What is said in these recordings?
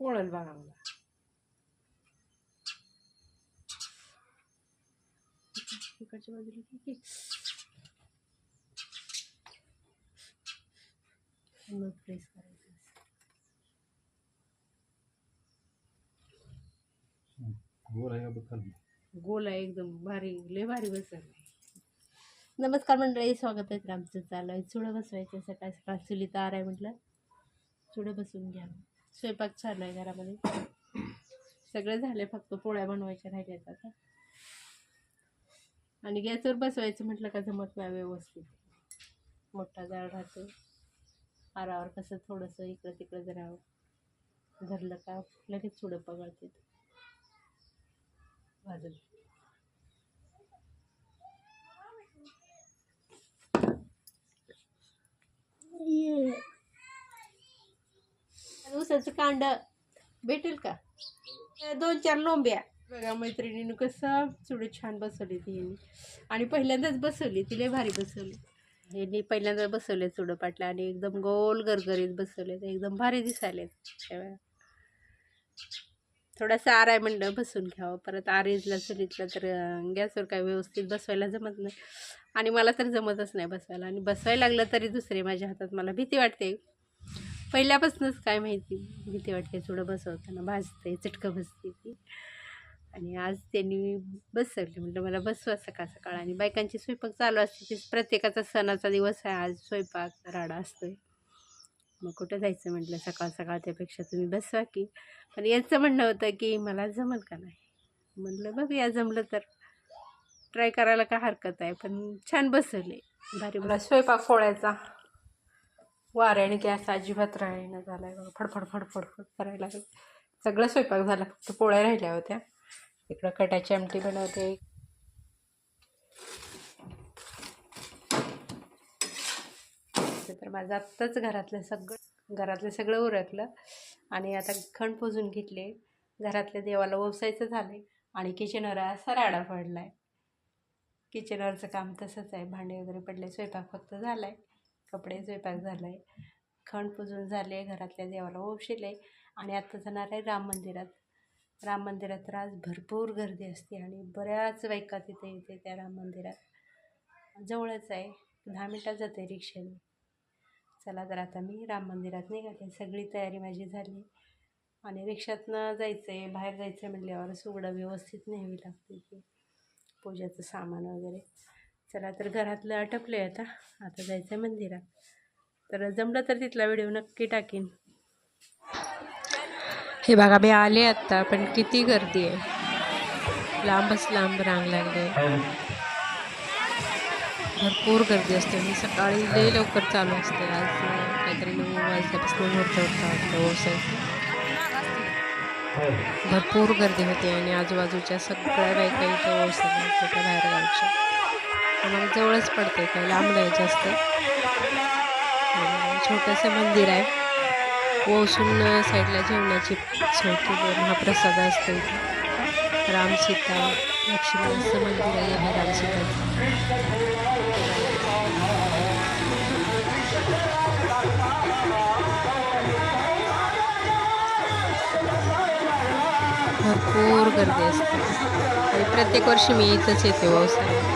ओळल बघा मला इकडच्या बाजूला मग प्रेस करायचं गोल आहे गोल एकदम भारी लय भारी बसलं नमस्कार मंडळी स्वागत आहे आमचं चालू आहे चुडं बसवायचं सकाळ सकाळ चुली तार आहे म्हटलं चुडं बसून घ्या स्वयंपाक छान आहे घरामध्ये. सगळे झाले फक्त पोळ्या बनवायच्या राहिल्यात आता. आणि गॅसवर बसवायचं म्हटलं का जमत नाही व्यवस्थित. मोठा जाळ राहतो. आरावर कसं थोडंसं इकडं तिकडं जरा धरलं का लगेच चुडं पगळते. आणि ऊसाचं कांड. भेटेल का? दोन चार लोंब्या. बघा मैत्रिणीनं कसं चुडं छान बसवली ती आणि पहिल्यांदाच बसवली तिला भारी बसवली. यांनी पहिल्यांदा बसवले चुडं पाटला आणि एकदम गोल गरगरीत बसवले एकदम भारी दिसायले त्यावेळेला थोडासा आर म्हणलं बसून घ्यावं. परत आरेजला चुलीतला तर गॅसवर काय व्यवस्थित बसवायला जमत नाही. आणि मला तर जमतच नाही बसवायला. आणि बसवायला लागलं तरी दुसरे माझ्या हातात मला भीती वाटते. पहिल्यापासूनच काय माहिती भीती वाटते. थोडं बसवताना भाजते चटकं बसते ती. आणि आज त्यांनी बसवली. म्हटलं मला बसवा सकाळ सकाळ. आणि बायकांची स्वयंपाक चालू असते. ते प्रत्येकाचा सणाचा दिवस आहे. आज स्वयंपाक राडा असतोय. मग कुठं जायचं म्हटलं? सकाळ सकाळ त्यापेक्षा तुम्ही बसवा की. पण यांचं म्हणणं होतं की मला जमल का नाही? म्हटलं बघूया जमलं तर. ट्राय करायला काय हरकत आहे? पण छान बसवले. भारी मला स्वयंपाक फोडायचा. वाऱ्याने गॅस अजिबात राहिना झाला आहे फडफड फडफड फड करायला लागलं. सगळं स्वयंपाक झाला. फक्त पोळ्या राहिल्या होत्या. इकडं कटाची आमटी बनवते. तर माझं आत्ताच घरातलं सगळं घरातलं सगळं उरकलं. आणि आता खण पोजून घेतले. घरातल्या देवाला ओसायचं झालं आणि किचनवर असा राडा पडला आहे किचनवरचं काम तसंच आहे. भांडे वगैरे पडले. स्वयंपाक फक्त झाला आहे कपडे स्वयंपाक झाला आहे खण पुजून झाले घरातल्या देवाला ओशिले आणि आत्ता जाणार आहे राम मंदिरात. राम मंदिरात तर आज भरपूर गर्दी असते आणि बऱ्याच बायका तिथे येते त्या राम मंदिरात. जवळच आहे. दहा मिनटात जाते रिक्षाने. चला तर आता मी राम मंदिरात निघाले. सगळी तयारी माझी झाली. आणि रिक्षातनं जायचं आहे बाहेर जायचं आहे म्हटल्यावर सुगडं व्यवस्थित न्यावी लागते ती. पूजेचं सामान वगैरे. चला तर घरातलं आटपलं आहे आता. आता जायचं आहे मंदिरात. तर जमलं तर तिथला व्हिडिओ नक्की टाकीन. हे बघा मी आले आत्ता पण किती गर्दी आहे. लांबच लांब रांग लागले भरपूर गर्दी असते. मी सकाळी लई लवकर चालू असते. आज काहीतरी नऊ वाजल्यापासून मोठं उठता वाटतं ओसायचं भरपूर गर्दी होते आणि आजूबाजूच्या सगळ्या बायका इथं त्या बाहेर गावच्या. आम्हाला जवळच पडते काय लांब नाही जास्त. छोटंसं मंदिर आहे. वसून साईडला जेवणाची सोय केली महाप्रसाद असतो इथे. राम सीता मंदिर आहे हे राम भरपूर गर्दी असते. आणि प्रत्येक वर्षी मी इथंच येते व्यवसाय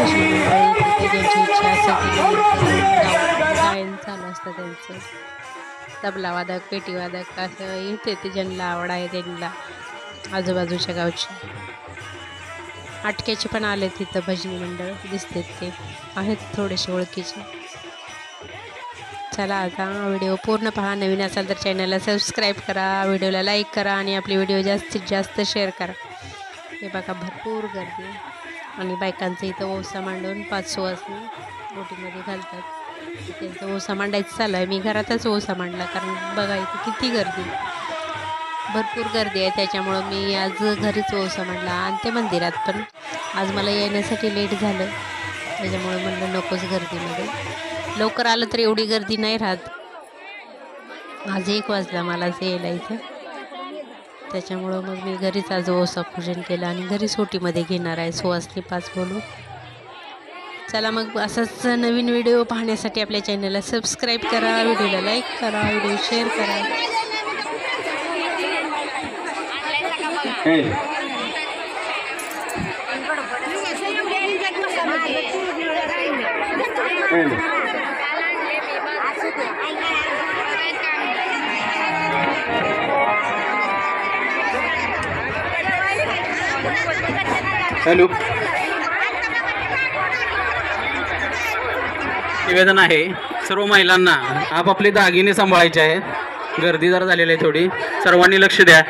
प्रत्येक इच्छा असते गायन चालू असतं त्यांचं. तबला वादक पेटी वादक असं येते ते ज्यांना आवड आहे त्यांना आजूबाजूच्या गावची आटक्याचे पण आले तिथं भजनी मंडळ दिसतात ते आहेत थोडेसे ओळखीचे चला आता व्हिडिओ पूर्ण पहा नवीन असाल तर चॅनलला सबस्क्राईब करा व्हिडिओला लाईक करा आणि आपली व्हिडिओ जास्तीत जास्त शेअर करा हे बघा भरपूर गर्दी आणि बायकांचं इथं ओसा मांडून पाच सुवासनी बोटीमध्ये घालतात. त्यांचं ओसा मांडायचं चालू आहे. मी घरातच ओसा मांडला कारण बघा इथे किती गर्दी भरपूर गर्दी आहे. त्याच्यामुळं मी आज घरीच ओसा मांडला आणि ते मंदिरात पण. आज मला येण्यासाठी लेट झालं. त्याच्यामुळे म्हणलं नकोच गर्दीमध्ये. लवकर आलं तर एवढी गर्दी नाही राहत. आज एक वाजला मला असं यायला इथं. त्याच्यामुळं मग मी घरीच आज ओसा पूजन केलं आणि घरीच ओटीमध्ये घेणार आहे. सुवासनी पाच बोलून चला मग असंच नवीन व्हिडिओ पाहण्यासाठी आपल्या चॅनलला सबस्क्राईब करा व्हिडिओला लाईक करा व्हिडिओ शेअर करा. हॅलो. निवेदन आहे सर्व महिलांना आपापले दागिने सांभाळायचे आहेत गर्दी जरा झालेली आहे थोडी. सर्वांनी लक्ष द्या.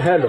हॅलो.